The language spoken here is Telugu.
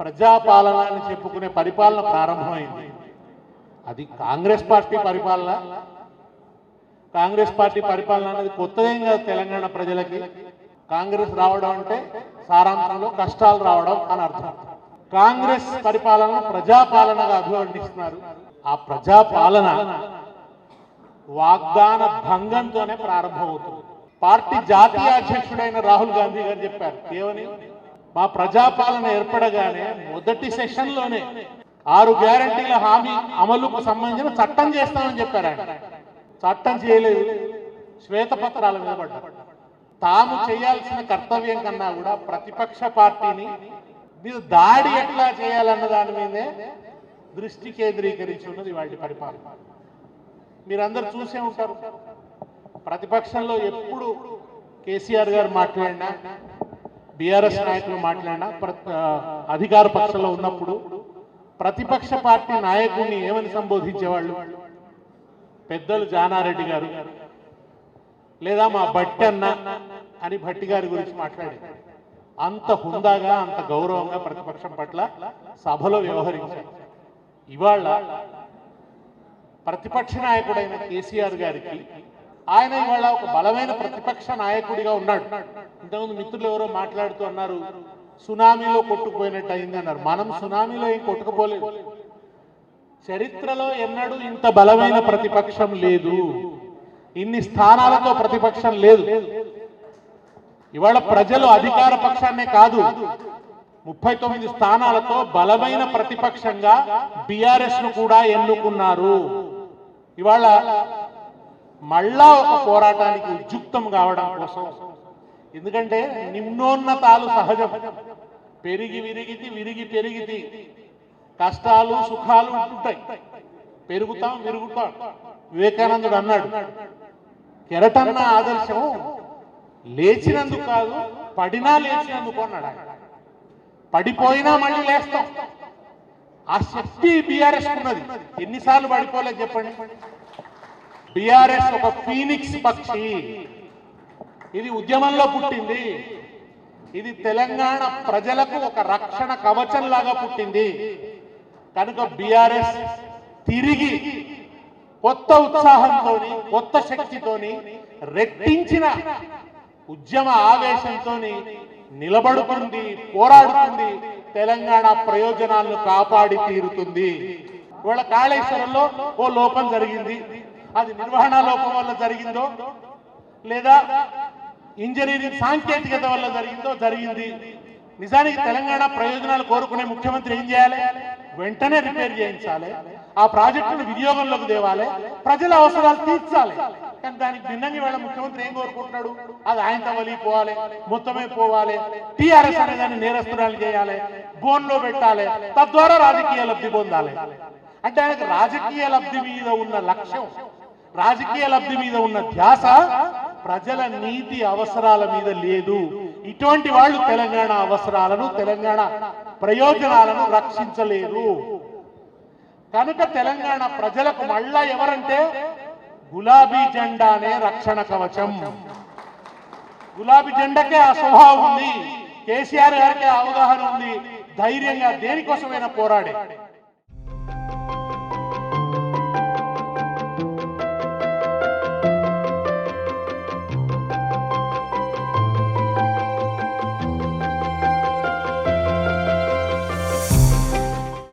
ప్రజాపాలన అని చెప్పుకునే పరిపాలన ప్రారంభమైంది. అది కాంగ్రెస్ పార్టీ పరిపాలన. కాంగ్రెస్ పార్టీ పరిపాలన అనేది కొత్తదేం కాదు తెలంగాణ ప్రజలకి. కాంగ్రెస్ రావడం అంటే సారాంశంలో కష్టాలు రావడం అని అర్థం. కాంగ్రెస్ పరిపాలన ప్రజాపాలనగా అభివర్ణిస్తున్నారు. ఆ ప్రజాపాలన వాగ్దాన భంగంతోనే ప్రారంభమవుతుంది. పార్టీ జాతీయ అధ్యక్షుడైన రాహుల్ గాంధీ గారు చెప్పారు ఏమని? మా ప్రజాపాలన ఏర్పడగానే మొదటి సెషన్లోనే ఆరు గ్యారంటీల హామీ అమలుకు సంబంధించిన చట్టం చేస్తామని చెప్పారు ఆయన చట్టం చేయలేదు. శ్వేతపత్రాల మీద పడ్డారు. తాము చేయాల్సిన కర్తవ్యం కన్నా కూడా ప్రతిపక్ష పార్టీని మీరు దాడి ఎట్లా చేయాలన్న దాని మీదే దృష్టి కేంద్రీకరించి ఉన్నది వాటి పరిపాలన. మీరందరూ చూసే ఉంటారు. ప్రతిపక్షంలో ఎప్పుడు కేసీఆర్ గారు మాట్లాడినా బీఆర్ఎస్ నాయకులు మాట్లాడినా అధికార పక్షంలో ఉన్నప్పుడు ప్రతిపక్ష పార్టీ నాయకుడిని ఏమని సంబోధించేవాళ్ళు? పెద్దలు జానారెడ్డి గారు లేదా మా భట్టి అన్న అని భట్టి గారి గురించి మాట్లాడారు. అంత హుందాగా అంత గౌరవంగా ప్రతిపక్షం పట్ల సభలో వ్యవహరించారు. ఇవాళ ప్రతిపక్ష నాయకుడైన కేసీఆర్ గారికి ఆయన ఇవాళ ఒక బలమైన ప్రతిపక్ష నాయకుడిగా ఉన్నాడు. ఇంతకుముందు మిత్రులు ఎవరో మాట్లాడుతూ అన్నారు సునామీలో కొట్టుకుపోయినట్టు అయింది అన్నారు. మనం సునామీలో ఏం కొట్టుకుపోలేదు. చరిత్రలో ఎన్నడూ ఇంత బలమైన ప్రతిపక్షం లేదు. ఇన్ని స్థానాలతో ప్రతిపక్షం లేదు. ఇవాళ ప్రజలు అధికార పక్షాన్నే కాదు ముప్పై తొమ్మిది స్థానాలతో బలమైన ప్రతిపక్షంగా బిఆర్ఎస్ను కూడా ఎన్నుకున్నారు. ఇవాళ మళ్ళా ఒక పోరాటానికి ఉద్యుక్తం కావడం కోసం ఎందుకంటే నిమ్నోన్నతాలు సహజం. పెరిగి విరిగితి విరిగి పెరిగితి. కష్టాలు సుఖాలు ఉంటాయి పెరుగుతాం విరుగుతాం. వివేకానందుడు అన్నాడు. కెరటన్న ఆదర్శం లేచినందుకు కాదు పడినా లేచినందుకు అన్నాడు పడిపోయినా మళ్ళీ లేస్తాం. ఆ శక్తి బీఆర్ఎస్ ఉన్నది. ఎన్నిసార్లు పడిపోలేదు చెప్పండి. బీఆర్ఎస్ ఒక ఫీనిక్స్ పక్షి. ఇది ఉద్యమంలో పుట్టింది. ఇది తెలంగాణ ప్రజలకు ఒక రక్షణ కవచం లాగా పుట్టింది. కనుక బిఆర్ఎస్ తిరిగి కొత్త ఉత్సాహంతో కొత్త శక్తితోని రెట్టించిన ఉద్యమ ఆవేశంతో నిలబడుతుంది పోరాడుతుంది తెలంగాణ ప్రయోజనాలను కాపాడి తీరుతుంది. ఇవాళ కాళేశ్వరంలో ఓ లోపం జరిగింది. అది నిర్వహణ లోపం వల్ల జరిగిందో లేదా ఇంజనీరింగ్ సాంకేతికత వల్ల జరిగిందో జరిగింది. నిజానికి తెలంగాణ ప్రయోజనాలు కోరుకునే ముఖ్యమంత్రి ఏం చేయాలి? వెంటనే రిపేర్ చేయించాలి. ఆ ప్రాజెక్టును వినియోగంలోకి తేవాలి. ప్రజల అవసరాలు తీర్చాలి. కానీ దానికి భిన్నంగా వాళ్ళ ముఖ్యమంత్రి ఏం కోరుకుంటున్నాడు? అది ఆయన తవలి పోవాలి మొత్తమే పోవాలి. టీఆర్ఎస్ అనే దాన్ని నేరస్తురాలు చేయాలి. బోన్లో పెట్టాలి. తద్వారా రాజకీయ లబ్ధి పొందాలి. అంటే ఆయనకు రాజకీయ లబ్ధి మీద ఉన్న లక్ష్యం రాజకీయ లబ్ధి మీద ఉన్న ధ్యాస ప్రజల నీతి అవసరాల మీద లేదు. ఇటువంటి వాళ్ళు తెలంగాణ అవసరాలను తెలంగాణ ప్రయోజనాలను రక్షించలేరు కనుక తెలంగాణ ప్రజలకు మళ్ళా ఎవరంటే గులాబీ జెండానే రక్షణ కవచం. గులాబీ జెండాకే ఆ స్వభావం ఉంది. కేసీఆర్ గారికి అవగాహన ఉంది. ధైర్యంగా దేనికోసమైనా పోరాడే.